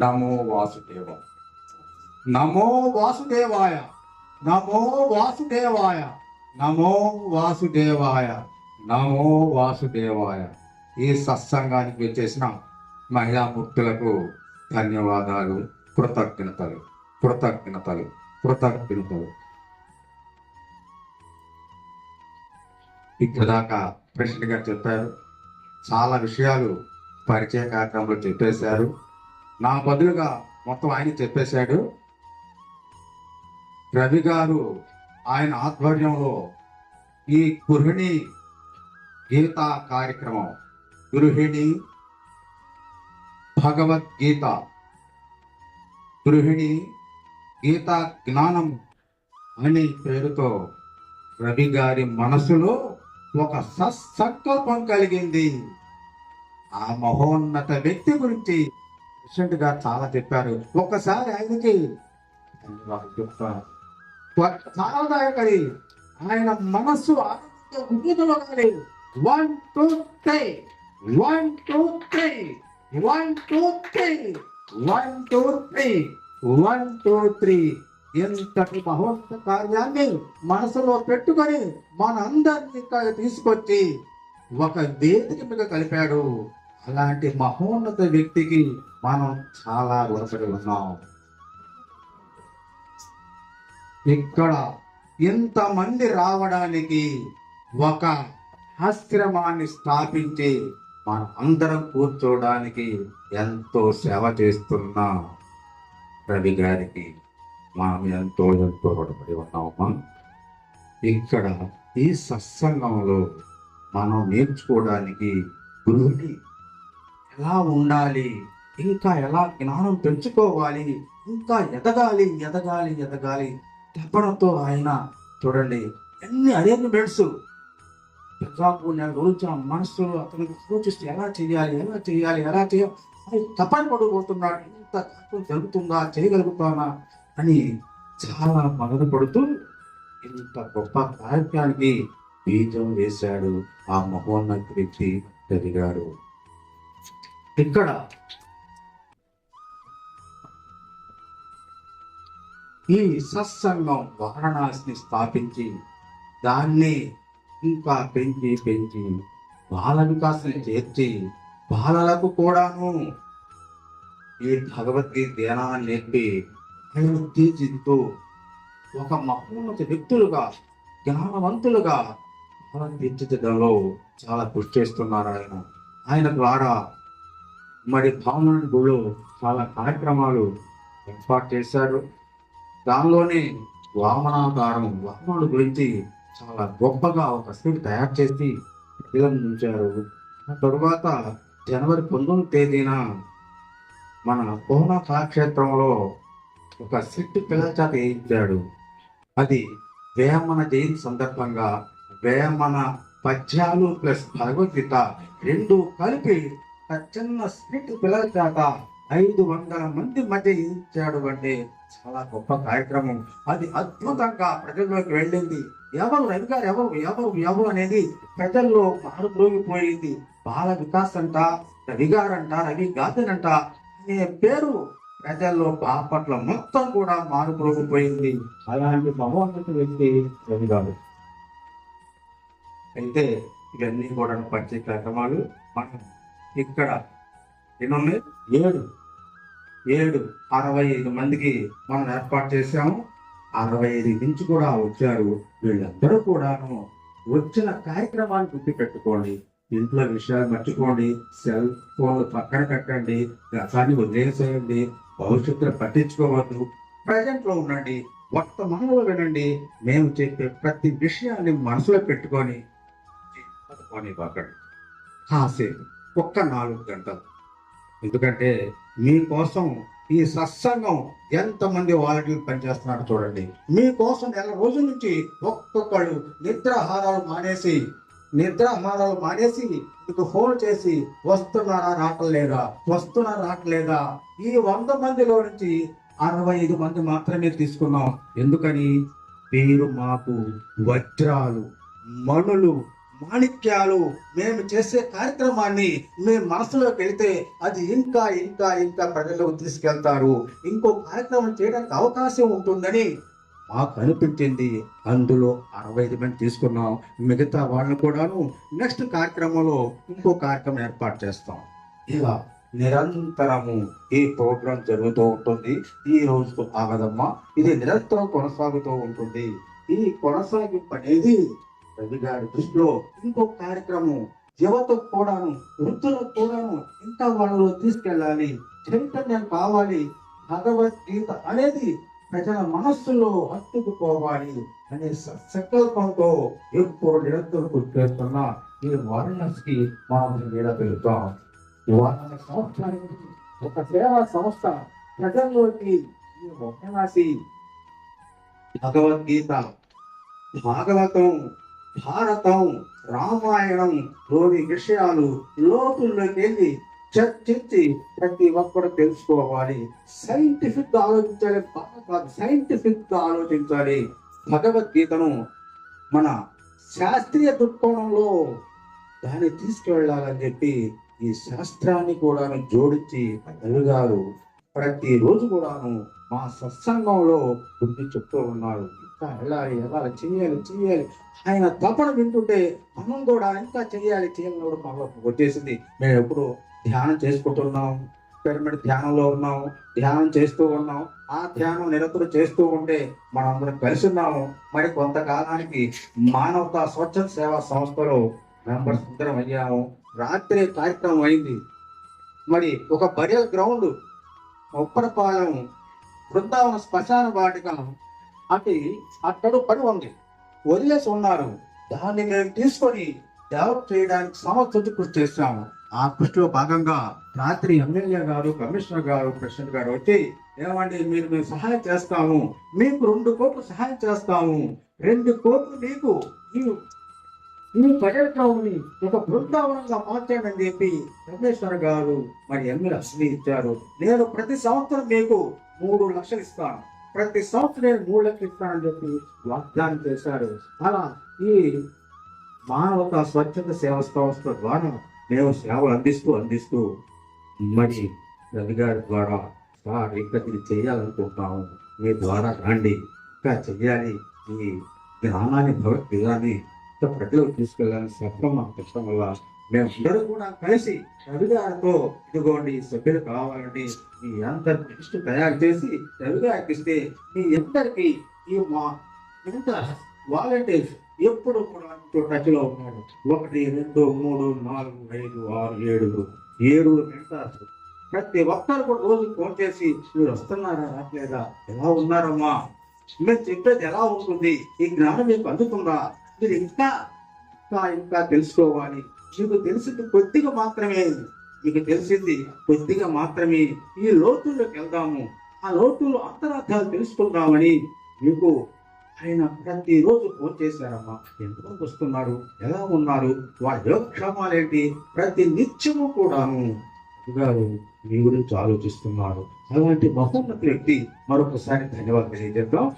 నమో వాసుదేవ నమో వాసుదేవాయ. నమో వాసుదేవాయ. నమో వాసుదేవాయ. నమో వాసుదేవాయ. ఈ సత్సంగానికి వచ్చేసిన మహిళామూర్తులకు ధన్యవాదాలు. కృతజ్ఞతలు. కృతజ్ఞతలు. కృతజ్ఞతలు. ఇక్కడ ప్రెసిడెంట్ గారు చెప్పారు. చాలా విషయాలు పరిచయ కార్యక్రమంలో చెప్పేశారు. నా బదులుగా మొత్తం ఆయన చెప్పేశాడు. రవి గారు ఆయన ఆధ్వర్యంలో ఈ గృహిణి గీత కార్యక్రమం. గృహిణి భగవద్గీత. గృహిణి గీతా జ్ఞానం అనే పేరుతో రవి గారి మనసులో ఒక సత్సంకల్పం కలిగింది. ఆ మహోన్నత వ్యక్తి గురించి ప్రెసిడెంట్గా చాలా చెప్పారు. ఒక్కసారి ఆయనకి ధన్యవాదాలు ఆయన మనస్సు ఆనందంతో ఉద్యోగంలో one two three one two three one two three one two three one two three ఎంతటి మహోన్నత కార్యాన్ని మనసులో పెట్టుకొని మనందరినీ ఇక్కడ తీసుకొచ్చి ఒక వేదిక మీద కలిపాడు. అలాంటి మహోన్నత వ్యక్తికి మనం చాలా గురపడి ఉన్నాం. ఇక్కడ ఇంతమంది రావడానికి ఒక ఆశ్రమాన్ని స్థాపించి మనం అందరం కూర్చోడానికి ఎంతో సేవ చేస్తున్న రవి గారికి మనం ఎంతో ఎంతో రుణపడి ఉన్నామమ్మా. ఇక్కడ ఈ సత్సంగంలో మనం నేర్చుకోవడానికి గురువుని ఎలా ఉండాలి? ఇంకా ఎలా జ్ఞానం పెంచుకోవాలి? ఇంకా ఎదగాలి ఎదగాలి ఎదగాలి. తప్పడంతో ఆయన చూడండి ఎన్ని అరేంజ్మెంట్స్ దాదాపు నేను రోజు ఆ మనసులో అతనికి సూచిస్తూ ఎలా చేయాలి ఎలా చేయాలి ఎలా చేయాలి అది తప్పని పడిపోతున్నాడు. ఇంత కార్యక్రమం జరుగుతుందా చేయగలుగుతానా అని చాలా మదన పడుతూ ఇంత గొప్ప కార్యక్రమానికి బీజం వేశాడు. ఆ మహోన్నత వ్యక్తి రవి ఇక్కడ. ఈ సత్సంగం వారణాసిని స్థాపించి దాన్ని ఇంకా పెంచి పెంచి బాల వికాసం చేర్చి బాలలకు కూడాను ఈ భగవద్గీత ధ్యానాన్ని నేర్పి ఆయన తీర్చిదిద్దుతూ ఒక మహోన్నత వ్యక్తులుగా జ్ఞానవంతులుగా బాలను చాలా కృషి చేస్తున్నారు ఆయన. ఆయన ద్వారా మరి భావన గుళ్ళు చాలా కార్యక్రమాలు ఏర్పాటు చేశారు. దానిలోనే వామనాకారం వామనుడు గురించి చాలా గొప్పగా ఒక సీట్ తయారు చేసి ఉంచారు. తరువాత జనవరి పంతొమ్మిది తేదీన మన కోన కళాక్షేత్రంలో ఒక సిట్ పిల్లల చేత వేయించాడు. అది వేమన జయంతి సందర్భంగా వేమన పద్యాలు ప్లస్ భగవద్గీత రెండు కలిపి చిన్న స్క్రిప్ట్ పిల్లల చేత ఐదు వందల మంది మధ్య ఇచ్చాడు అంటే చాలా గొప్ప కార్యక్రమం. అది అద్భుతంగా ప్రజల్లోకి వెళ్ళింది. ఎవరు రవి గారు? ఎవరు? ఎవరు? ఎవరు అనేది ప్రజల్లో మారుద్రోగిపోయింది బాల వికాస్ అంట రవి గారంట రవి గాదన్ అంట అనే పేరు ప్రజల్లో బాపట్ల మొత్తం కూడా మారుమోగిపోయింది అలాంటి భగవంతుడి వ్యక్తి రవి గారు. అయితే ఇవన్నీ కూడా పరిచయ కార్యక్రమాలు. మనం ఇక్కడ ఎన్ని ఉన్నాయి ఏడు. ఏడు అరవై ఐదు మందికి మనం ఏర్పాటు చేశాము. అరవై ఐదు నుంచి కూడా వచ్చారు. వీళ్ళందరూ కూడాను వచ్చిన కార్యక్రమాన్ని గుర్తు పెట్టుకోండి ఇంట్లో విషయాలు మర్చిపోండి. సెల్ ఫోన్లు పక్కన పెట్టండి. గతాన్ని వదిలేసేయండి. భవిష్యత్తులో పట్టించుకోవద్దు. ప్రజెంట్లో ఉండండి. వర్తమానంలో వినండి. మేము చెప్పే ప్రతి విషయాన్ని మనసులో పెట్టుకొని పక్కడు కాసేపు ఒక్క నాలుగు గంటలు. ఎందుకంటే మీకోసం ఈ సత్సంగం ఎంతమంది వాలంటీర్లు పనిచేస్తున్నారు చూడండి. మీకోసం నెల రోజుల నుంచి ఒక్కొక్కళ్ళు నిద్రాహారాలు మానేసి నిద్రాహారాలు మానేసి మీకు ఫోన్ చేసి వస్తున్నారా రావట్లేదా? వస్తున్నారా రావట్లేదా? ఈ వంద మందిలో నుంచి అరవై ఐదు మంది మాత్రమే తీసుకున్నాం. ఎందుకని? పేరు మాకు వజ్రాలు మణులు మాణిక్యాలు మేము చేసే కార్యక్రమాన్ని మీ మనసులోకి వెళితే అది ఇంకా ఇంకా ఇంకా ప్రజలకు తీసుకెళ్తారు. ఇంకో కార్యక్రమం చేయడానికి అవకాశం ఉంటుందని మాకు అనిపించింది. అందులో అరవై ఐదు మంది తీసుకున్నాం. మిగతా వాళ్ళని కూడాను నెక్స్ట్ కార్యక్రమంలో ఇంకో కార్యక్రమం ఏర్పాటు చేస్తాం. ఇలా నిరంతరము ఈ ప్రోగ్రాం జరుగుతూ ఉంటుంది. ఈ రోజుకు ఆగదమ్మా. ఇది నిరంతరం కొనసాగుతూ ఉంటుంది. ఈ కొనసాగింపు అనేది రవి గారి దృష్టిలో ఇంకో కార్యక్రమం యువతకు కూడాను వృద్ధులకు కూడాను ఇంకా వాళ్ళు తీసుకెళ్ళాలి చైతన్యం కావాలి భగవద్గీత అనేది ప్రజల మనస్సులో హత్తుకుపోవాలి అనే సంకల్పంతో ఎక్కువ నిరంతరం గుర్తు చేస్తున్న ఈ వారణాసికి మనం ఎలా పెరుగుతాం. ఈ వారణాసి సంవత్సరానికి ఒక సేవా సంస్థ ప్రజల్లోకి ఈ వారణాసి భగవద్గీత భాగవతం భారతం రామాయణం లోని విషయాలు లోతుల్లోకి వెళ్ళి చర్చించి ప్రతి ఒక్కరు తెలుసుకోవాలి. సైంటిఫిక్గా ఆలోచించాలి కాదు సైంటిఫిక్గా ఆలోచించాలి. భగవద్గీతను మన శాస్త్రీయ దృక్కోణంలో దాన్ని తీసుకువెళ్ళాలని చెప్పి ఈ శాస్త్రాన్ని కూడా జోడించి గారు ప్రతి రోజు కూడాను మా సత్సంగంలో బుద్ధి చెప్తూ ఉన్నారు. వెళ్ళాలి వెళ్ళాలి చేయాలి చేయాలి ఆయన తపన వింటుంటే మనం కూడా ఇంకా చేయాలి చేయాలని కూడా మాకు వచ్చేసింది మేము ఎప్పుడు ధ్యానం చేసుకుంటున్నాం పిరమిడ్ ధ్యానంలో ఉన్నాం ధ్యానం చేస్తూ ఉన్నాం. ఆ ధ్యానం నిరంతరం చేస్తూ ఉంటే మనందరం కలిసి ఉన్నాము. మరి కొంతకాలానికి మానవతా స్వచ్ఛ సేవా సంస్థలో మెంబర్స్ అందరం అయ్యాము. రాత్రి కార్యక్రమం అయింది. మరి ఒక బరియల్ గ్రౌండ్ ఉప్పరపాలెం బృందావన శ్మశాన వాటిక అంటే అక్కడ పడి ఉంది. వదిలేసి ఉన్నారు. దాన్ని మేము తీసుకొని డెవలప్ చేయడానికి సంవత్సరం కృషి చేస్తాము ఆ కృషిలో భాగంగా రాత్రి ఎమ్మెల్యే గారు కమిషనర్ గారు ప్రెసిడెంట్ గారు వచ్చి ఏమండి మీరు మేము సహాయం చేస్తాము. మీకు రెండు కోట్లు సహాయం చేస్తాము. రెండు కోట్లు మీకు ఈ- పర్యటనని ఒక బృందావనంగా మార్చాడని అని చెప్పి కమిషనర్ గారు మరి ఎమ్మెల్యే అసలు ఇచ్చారు. నేను ప్రతి సంవత్సరం మీకు మూడు లక్షలు ఇస్తాను. ప్రతి సంవత్సరం మూడు లక్షలు ఇస్తానని చెప్పి వాగ్దానం చేశారు. అలా ఈ మానవతా స్వచ్ఛంద సేవ సంస్థ ద్వారా మేము సేవలు అందిస్తూ అందిస్తూ మరి రవి గారి ద్వారా సార్ ఇంకా ఇది చేయాలనుకుంటున్నాము. మీ ద్వారా రండి. ఇంకా చెయ్యాలి ఈ జ్ఞానాన్ని భగవద్గీతాన్ని ఇంకా ప్రజలకు తీసుకెళ్ళాలని చెప్పడం మాకు కష్టం వల్ల మేమందరూ కూడా కలిసి రవిగారితో ఇదిగోండి సభ్యులు కావాలండి మీ అందరి లిస్ట్ తయారు చేసి రవిగారికి ఇస్తే మీ ఇద్దరికి ఈ మా ఇంత వాలంటీర్స్ ఎప్పుడు కూడా టచ్లో ఉన్నాడు ఒకటి రెండు మూడు నాలుగు ఐదు ఆరు ఏడు ఏడు మెంటార్స్ ప్రతి ఒక్కరు కూడా రోజు ఫోన్ చేసి మీరు వస్తున్నారా రావట్లేదా? ఎలా ఉన్నారమ్మా? మీరు చెప్పేది ఎలా ఉంటుంది? ఈ జ్ఞానం మీకు అందుతుందా? మీరు ఇంకా ఇంకా ఇంకా తెలుసుకోవాలి. మీకు తెలిసింది కొద్దిగా మాత్రమే. నీకు తెలిసింది కొద్దిగా మాత్రమే. ఈ లోతుల్లోకి వెళ్దాము. ఆ లోతుల్లో అంతరార్థాలు తెలుసుకుందామని మీకు ఆయన ప్రతిరోజు ఫోన్ చేశారమ్మా. ఎంతమంది వస్తున్నారు? ఎలా ఉన్నారు? వారి యోగక్షేమాలు ఏంటి? ప్రతి నిత్యము కూడాను. గారు మీ గురించి ఆలోచిస్తున్నారు. అలాంటి మహోన్నత వ్యక్తి మరొకసారి ధన్యవాదాలు తెలియజేద్దాం.